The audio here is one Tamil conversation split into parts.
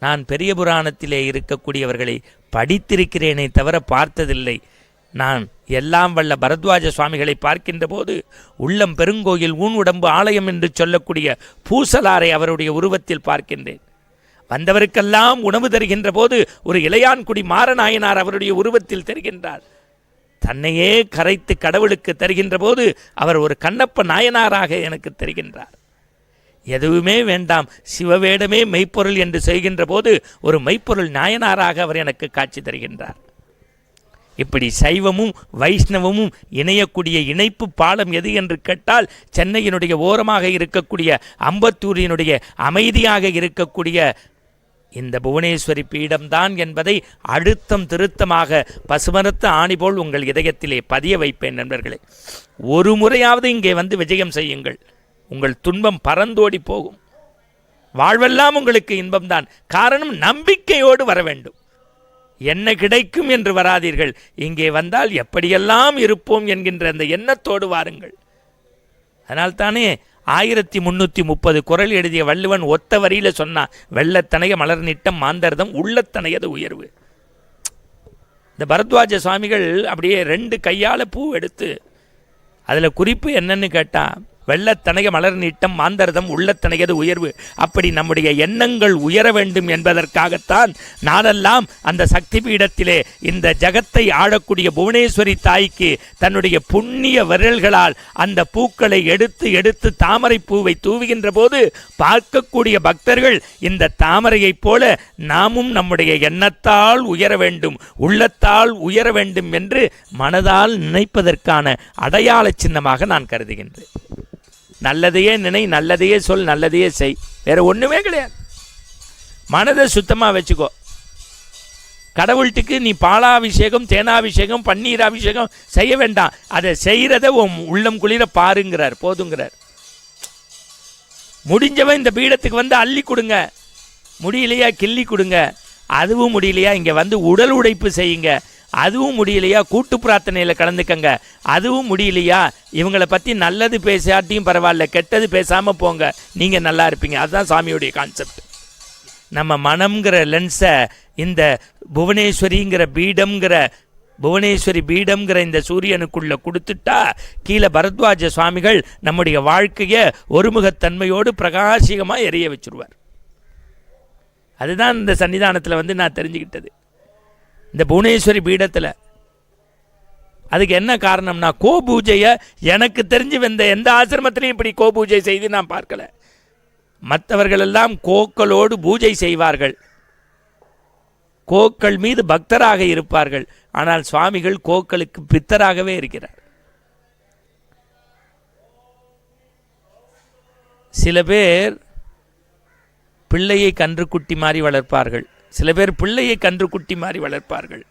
நான் பெரிய புராணத்திலே இருக்கக்கூடியவர்களை படித்திருக்கிறேனே தவிர பார்த்ததில்லை. நான் எல்லாம் வல்ல பரத்வாஜ சுவாமிகளை பார்க்கின்ற போது உள்ளம் பெருங்கோயில் ஊன் உடம்பு ஆலயம் என்று சொல்லக்கூடிய பூசலாரை அவருடைய உருவத்தில் பார்க்கின்றேன். வந்தவருக்கெல்லாம் உணவு தருகின்ற போது ஒரு இளையான்குடி மாரநாயனார் அவருடைய உருவத்தில் தெரிகின்றார். தன்னையே கரைத்து கடவுளுக்கு தருகின்ற போது அவர் ஒரு கண்ணப்ப நாயனாராக எனக்கு தெரிகின்றார். எதுவுமே வேண்டாம். சிவவேடமே மெய்ப்பொருள் என்று செய்கின்ற போது ஒரு மெய்ப்பொருள் நாயனாராக அவர் எனக்கு காட்சி தருகின்றார். இப்படி சைவமும் வைஷ்ணவமும் இணையக்கூடிய இணைப்பு பாலம் எது என்று கேட்டால் சென்னையினுடைய ஓரமாக இருக்கக்கூடிய அம்பத்தூரினுடைய அமைதியாக இருக்கக்கூடிய இந்த புவனேஸ்வரி பீடம்தான் என்பதை அழுத்தம் திருத்தமாக பசுமரத்த ஆணி போல் உங்கள் இதயத்திலே பதிய வைப்பேன் நண்பர்களே. ஒரு முறையாவது இங்கே வந்து விஜயம் செய்யுங்கள். உங்கள் துன்பம் பறந்தோடி போகும். வாழ்வெல்லாம் உங்களுக்கு இன்பம்தான். காரணம் நம்பிக்கையோடு வர வேண்டும். என்ன கிடைக்கும் என்று வராதீர்கள். இங்கே வந்தால் எப்படியெல்லாம் இருப்போம் என்கின்ற அந்த எண்ணத்தோடு வாருங்கள். அதனால்தானே ஆயிரத்தி முன்னூற்றி முப்பது குரல் எழுதிய வள்ளுவன் ஒத்த வரியில சொன்னான் வெள்ளத்தனைய மலர் நிட்டம் மாந்தர்தம் உள்ளத்தனையது உயர்வு. இந்த பரத்வாஜ சுவாமிகள் அப்படியே ரெண்டு கையால் பூ எடுத்து அதில் குறிப்பு என்னன்னு கேட்டால் வெள்ளத்தனைய மலர் நீட்டம் மாந்தரதம் உள்ளத்தனையது உயர்வு. அப்படி நம்முடைய எண்ணங்கள் உயர வேண்டும் என்பதற்காகத்தான் நானெல்லாம் அந்த சக்தி பீடத்திலே இந்த ஜகத்தை ஆளக்கூடிய புவனேஸ்வரி தாய்க்கு தன்னுடைய புண்ணிய விரல்களால் அந்த பூக்களை எடுத்து எடுத்து தாமரை பூவை தூவுகின்ற போது பார்க்கக்கூடிய பக்தர்கள் இந்த தாமரையைப் போல நாமும் நம்முடைய எண்ணத்தால் உயர வேண்டும் உள்ளத்தால் உயர வேண்டும் என்று மனதால் நினைப்பதற்கான அடையாள சின்னமாக நான் கருதுகின்றேன். நல்லதையே நினை நல்லதையே சொல் நல்லதையே செய். வேறு ஒன்றுமே கிடையாது. மனதை சுத்தமாக வச்சுக்கோ. கடவுள்கிட்டுக்கு நீ பாலாபிஷேகம் தேனாபிஷேகம் பன்னீராபிஷேகம் செய்ய வேண்டாம். அதை செய்கிறத உன் உள்ளம் குளிர பாருங்கிறார் போதுங்கிறார். முடிஞ்சவன் இந்த பீடத்துக்கு வந்து அள்ளி கொடுங்க. முடியலையா கிள்ளி கொடுங்க. அதுவும் முடியலையா இங்கே வந்து உடல் உடைப்பு செய்யுங்க. அதுவும் முடியலையா? கூட்டு பிரார்த்தனையில் கலந்துக்கங்க. அதுவும் முடியலையா? இவங்களை பற்றி நல்லது பேசாட்டியும் பரவாயில்ல கெட்டது பேசாமல் போங்க. நீங்கள் நல்லா இருப்பீங்க. அதுதான் சாமியுடைய கான்செப்ட் நம்ம மனம்ங்கிற லென்ஸை இந்த புவனேஸ்வரிங்கிற பீடம்ங்கிற புவனேஸ்வரி பீடம்ங்கிற இந்த சூரியனுக்குள்ளே கொடுத்துட்டா கீழே பரத்வாஜ சுவாமிகள் நம்முடைய வாழ்க்கையை ஒருமுகத்தன்மையோடு பிரகாசிகமாக எரிய வச்சுருவார். அதுதான் இந்த சன்னிதானத்தில் வந்து நான் தெரிஞ்சுக்கிட்டது. இந்த புவனேஸ்வரி பீடத்தில். அதுக்கு என்ன காரணம்னா கோ பூஜையை எனக்கு தெரிஞ்சு வந்த எந்த ஆசிரமத்திலையும் இப்படி கோ பூஜை செய்து நான் பார்க்கல. மற்றவர்கள் எல்லாம் கோக்களோடு பூஜை செய்வார்கள். கோக்கள் மீது பக்தராக இருப்பார்கள். ஆனால் சுவாமிகள் கோக்களுக்கு பித்தராகவே இருக்கிறார். சில பேர் பிள்ளையை கன்றுக்குட்டி மாதிரி வளர்ப்பார்கள். சில பேர் பிள்ளையை கன்று குட்டி மாறி வளர்ப்பார்கள்.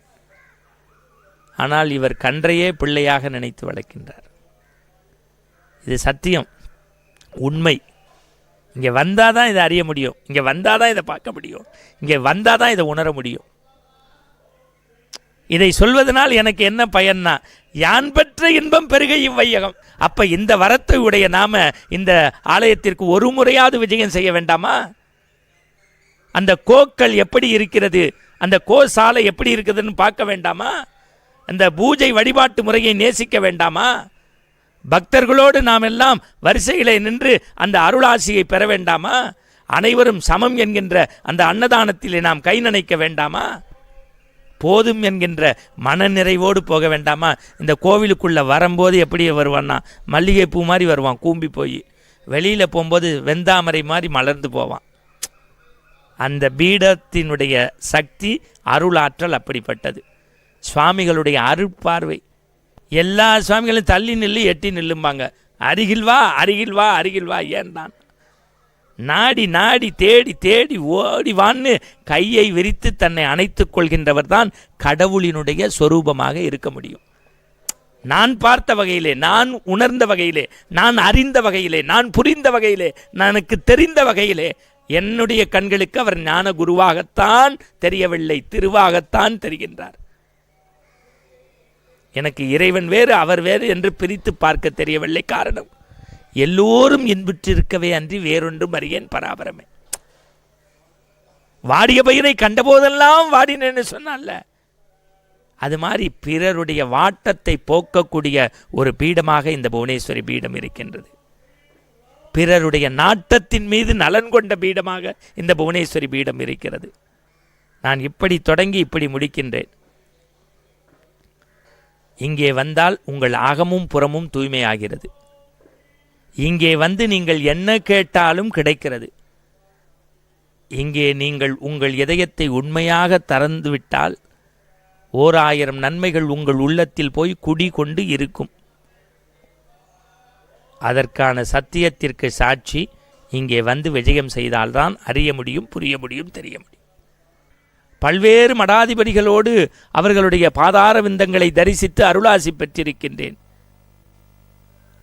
ஆனால் இவர் கன்றையே பிள்ளையாக நினைத்து வளர்க்கின்றார். இது சத்தியம். உண்மை. இங்கே வந்தால் தான் இதை அறிய முடியும். இங்கே வந்தால் தான் இதை பார்க்க முடியும். இங்கே வந்தால் தான் இதை உணர முடியும். இதை சொல்வதனால் எனக்கு என்ன பயன்னா யான் பெற்ற இன்பம் பெருக இவ்வையகம். அப்ப இந்த வரத்தை உடைய நாம இந்த ஆலயத்திற்கு ஒரு முறையாவது விஜயம் செய்ய வேண்டாமா? அந்த கோக்கள் எப்படி இருக்கிறது? அந்த கோ சாலை எப்படி இருக்குதுன்னு பார்க்க வேண்டாமா? அந்த பூஜை வழிபாட்டு முறையை நேசிக்க வேண்டாமா? பக்தர்களோடு நாம் எல்லாம் வரிசையிலே நின்று அந்த அருளாசியை பெற வேண்டாமா? அனைவரும் சமம் என்கின்ற அந்த அன்னதானத்திலே நாம் கை நனைக்க வேண்டாமா? போதும் என்கின்ற மனநிறைவோடு போக வேண்டாமா? இந்த கோவிலுக்குள்ளே வரும்போது எப்படி வருவான்னா மல்லிகைப்பூ மாதிரி வருவான் கூம்பி போய். வெளியில் போகும்போது வெந்தாமரை மாதிரி மலர்ந்து போவான். அந்த பீடத்தினுடைய சக்தி அருளாற்றல் அப்படிப்பட்டது. சுவாமிகளுடைய அருட்பார்வை. எல்லா சுவாமிகளும் தள்ளி நில்லு எட்டி நில்லும்பாங்க. அருகில் வா அருகில் வா அருகில் வா ஏன் தான்? நாடி நாடி தேடி தேடி ஓடி வான்னு கையை விரித்து தன்னை அணைத்து கொள்கின்றவர் தான் கடவுளினுடைய சொரூபமாக இருக்க முடியும். நான் பார்த்த வகையிலே நான் உணர்ந்த வகையிலே நான் அறிந்த வகையிலே நான் புரிந்த வகையிலே எனக்கு தெரிந்த வகையிலே என்னுடைய கண்களுக்கு அவர் ஞான குருவாகத்தான் தெரியவில்லை திருவாகத்தான் தெரிகின்றார். எனக்கு இறைவன் வேறு அவர் வேறு என்று பிரித்து பார்க்க தெரியவில்லை காரணம் எல்லோரும் இன்புற்றிருக்கவே அன்றி வேறொன்றும் அறியேன் பராபரமே. வாடிய பயிரை கண்டபோதெல்லாம் வாடினேன்னு சொன்னால அது மாதிரி பிறருடைய வாட்டத்தை போக்கக்கூடிய ஒரு பீடமாக இந்த புவனேஸ்வரி பீடம் இருக்கின்றது. பிறருடைய நாட்டத்தின் மீது நலன் கொண்ட பீடமாக இந்த புவனேஸ்வரி பீடம் இருக்கிறது. நான் இப்படி தொடங்கி இப்படி முடிக்கின்றேன். இங்கே வந்தால் உங்கள் அகமும் புறமும் தூய்மையாகிறது. இங்கே வந்து நீங்கள் என்ன கேட்டாலும் கிடைக்கிறது. இங்கே நீங்கள் உங்கள் இதயத்தை உண்மையாக திறந்துவிட்டால் ஓர் ஆயிரம் நன்மைகள் உங்கள் உள்ளத்தில் போய் குடி கொண்டு இருக்கும். அதற்கான சத்தியத்திற்கு சாட்சி இங்கே வந்து விஜயம் செய்தால்தான் அறிய முடியும் புரிய முடியும் தெரிய முடியும். பல்வேறு மடாதிபதிகளோடு அவர்களுடைய பாதார விந்தங்களை தரிசித்து அருளாசி பெற்றிருக்கின்றேன்.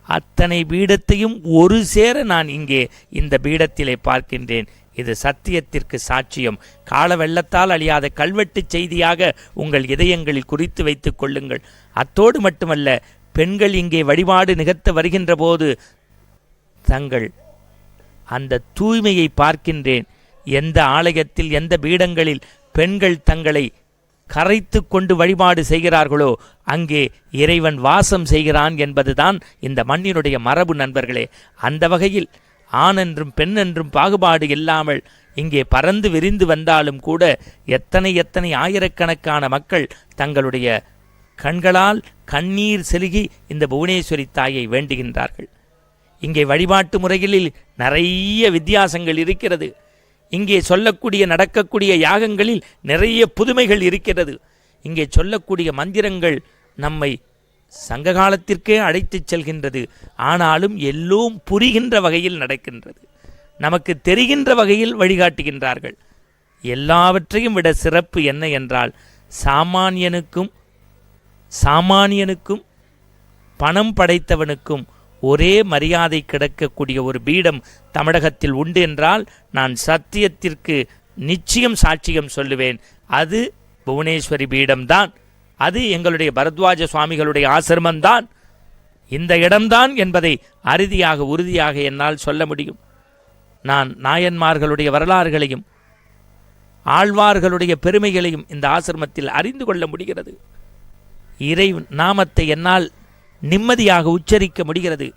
அத்தனை பீடத்தையும் ஒரு சேர நான் இங்கே இந்த பீடத்திலே பார்க்கின்றேன். இது சத்தியத்திற்கு சாட்சியம். கால வெள்ளத்தால் அழியாத கல்வெட்டு செய்தியாக உங்கள் இதயங்களில் குறித்து வைத்துக் கொள்ளுங்கள். அத்தோடு மட்டுமல்ல பெண்கள் இங்கே வழிபாடு நிகழ்த்த வருகின்ற போது தங்கள் அந்த தூய்மையை பார்க்கின்றேன். எந்த ஆலயத்தில் எந்த பீடங்களில் பெண்கள் தங்களை கரைத்து கொண்டு வழிபாடு செய்கிறார்களோ அங்கே இறைவன் வாசம் செய்கிறான் என்பதுதான் இந்த மண்ணினுடைய மரபு நண்பர்களே. அந்த வகையில் ஆண் என்றும் பெண் என்றும் பாகுபாடு இல்லாமல் இங்கே பறந்து விரிந்து வந்தாலும் கூட எத்தனை எத்தனை ஆயிரக்கணக்கான மக்கள் தங்களுடைய கண்களால் கண்ணீர் செலுகி இந்த புவனேஸ்வரி தாயை வேண்டுகின்றார்கள். இங்கே வழிபாட்டு முறைகளில் நிறைய வித்தியாசங்கள் இருக்கிறது. இங்கே சொல்லக்கூடிய நடக்கக்கூடிய யாகங்களில் நிறைய புதுமைகள் இருக்கிறது. இங்கே சொல்லக்கூடிய மந்திரங்கள் நம்மை சங்க காலத்திற்கே அழைத்துச் செல்கின்றது. ஆனாலும் எல்லோரும் புரிகின்ற வகையில் நடக்கின்றது. நமக்கு தெரிகின்ற வகையில் வழிகாட்டுகின்றார்கள். எல்லாவற்றையும் விட சிறப்பு என்ன என்றால் சாமானியனுக்கும் சாமானியனுக்கும் பணம் படைத்தவனுக்கும் ஒரே மரியாதை கிடைக்கக்கூடிய ஒரு பீடம் தமிழகத்தில் உண்டு என்றால் நான் சத்தியத்திற்கு நிச்சயம் சாட்சியம் சொல்லுவேன். அது புவனேஸ்வரி பீடம்தான். அது எங்களுடைய பரத்வாஜ சுவாமிகளுடைய ஆசிரமம்தான். இந்த இடம்தான் என்பதை அறுதியாக உறுதியாக என்னால் சொல்ல முடியும். நான் நாயன்மார்களுடைய வரலாறுகளையும் ஆழ்வார்களுடைய பெருமைகளையும் இந்த ஆசிரமத்தில் அறிந்து கொள்ள முடிகிறது. இறை நாமத்தை என்னால் நிம்மதியாக உச்சரிக்க முடிகிறது.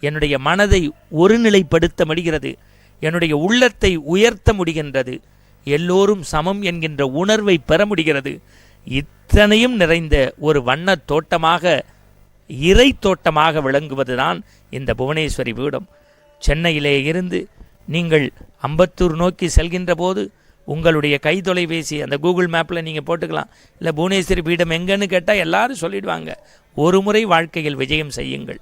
என்னுடைய மனதை ஒருநிலைப்படுத்த முடிகிறது. என்னுடைய உள்ளத்தை உயர்த்த முடிகின்றது. எல்லோரும் சமம் என்கின்ற உணர்வை பெற முடிகிறது. இத்தனையும் நிறைந்த ஒரு வண்ணத் தோட்டமாக இறை தோட்டமாக விளங்குவதுதான் இந்த புவனேஸ்வரி பீடம். சென்னையிலே இருந்து நீங்கள் அம்பத்தூர் நோக்கி செல்கின்ற போது உங்களுடைய கை தொலைபேசி அந்த கூகுள் மேப்பில் நீங்கள் போட்டுக்கலாம். இல்லை புவனேஸ்வரி பீடம் எங்கன்னு கேட்டால் எல்லாரும் சொல்லிடுவாங்க. ஒரு முறை வாழ்க்கையில் விஜயம் செய்யுங்கள்.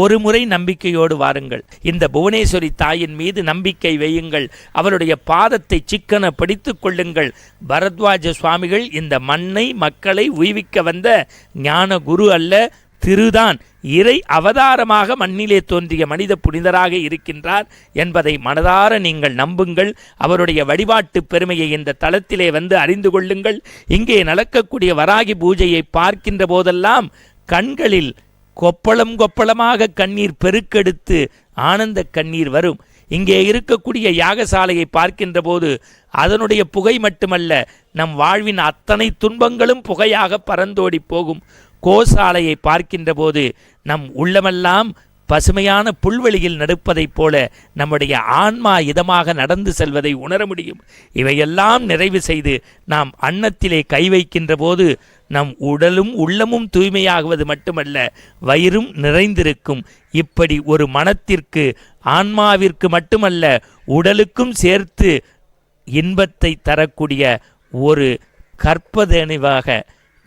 ஒரு முறை நம்பிக்கையோடு வாருங்கள். இந்த புவனேஸ்வரி தாயின் மீது நம்பிக்கை வையுங்கள். அவருடைய பாதத்தை சிக்கன பிடித்து கொள்ளுங்கள். பரத்வாஜ சுவாமிகள் இந்த மண்ணை மக்களை உய்விக்க வந்த ஞான குரு அல்ல திருதான் இறை அவதாரமாக மண்ணிலே தோன்றிய மனித புனிதராக இருக்கின்றார் என்பதை மனதார நீங்கள் நம்புங்கள். அவருடைய வழிபாட்டு பெருமையை இந்த தளத்திலே வந்து அறிந்து கொள்ளுங்கள். இங்கே நடக்கக்கூடிய வராகி பூஜையை பார்க்கின்ற போதெல்லாம் கண்களில் கொப்பளம் கொப்பளமாக கண்ணீர் பெருக்கெடுத்து ஆனந்த கண்ணீர் வரும். இங்கே இருக்கக்கூடிய யாகசாலையை பார்க்கின்ற போது அதனுடைய புகை மட்டுமல்ல நம் வாழ்வின் அத்தனை துன்பங்களும் புகையாக பறந்தோடி போகும். கோசாலையை பார்க்கின்ற போது நம் உள்ளமெல்லாம் பசுமையான புல்வெளியில் நடப்பதைப் போல நம்முடைய ஆன்மா இதமாக நடந்து செல்வதை உணர முடியும். இவையெல்லாம் நிறைவு செய்து நாம் அன்னத்திலே கை வைக்கின்ற போது நம் உடலும் உள்ளமும் தூய்மையாகுவது மட்டுமல்ல வயிறும் நிறைந்திருக்கும். இப்படி ஒரு மனத்திற்கு ஆன்மாவிற்கு மட்டுமல்ல உடலுக்கும் சேர்த்து இன்பத்தை தரக்கூடிய ஒரு கற்பதனிவாக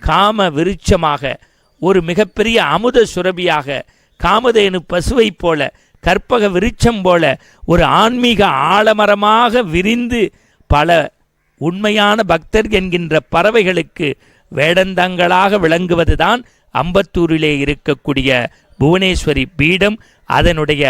காம விருட்சமாக ஒரு மிகப்பெரிய அமுத சுரபியாக காமதேனு பசுவைப் போல கற்பக விருட்சம் போல ஒரு ஆன்மீக ஆலமரமாக விரிந்து பல உண்மையான பக்தர் என்கின்ற பறவைகளுக்கு வேடந்தங்களாக விளங்குவதுதான் அம்பத்தூரிலே இருக்கக்கூடிய புவனேஸ்வரி பீடம். அதனுடைய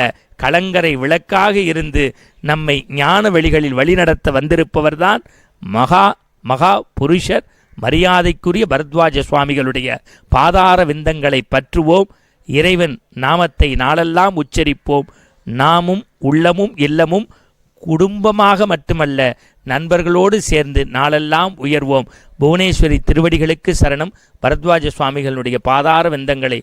கலங்கரை விளக்காக இருந்து நம்மை ஞான வெளிகளில் வழிநடத்த வந்திருப்பவர்தான் மகா மகா புருஷர். மரியாதைக்குரிய பரத்வாஜ சுவாமிகளுடைய பாதார விந்தங்களை பற்றுவோம். இறைவன் நாமத்தை நாளெல்லாம் உச்சரிப்போம். நாமும் உள்ளமும் இல்லமும் குடும்பமாக மட்டுமல்ல நண்பர்களோடு சேர்ந்து நாளெல்லாம் உயர்வோம். புவனேஸ்வரி திருவடிகளுக்கு சரணம். பரத்வாஜ சுவாமிகளுடைய பாதார வெந்தங்களை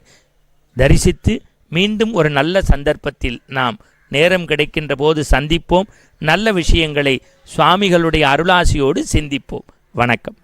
தரிசித்து மீண்டும் ஒரு நல்ல சந்தர்ப்பத்தில் நாம் நேரம் கிடைக்கின்ற போது சந்திப்போம். நல்ல விஷயங்களை சுவாமிகளுடைய அருளாசியோடு சிந்திப்போம். வணக்கம்.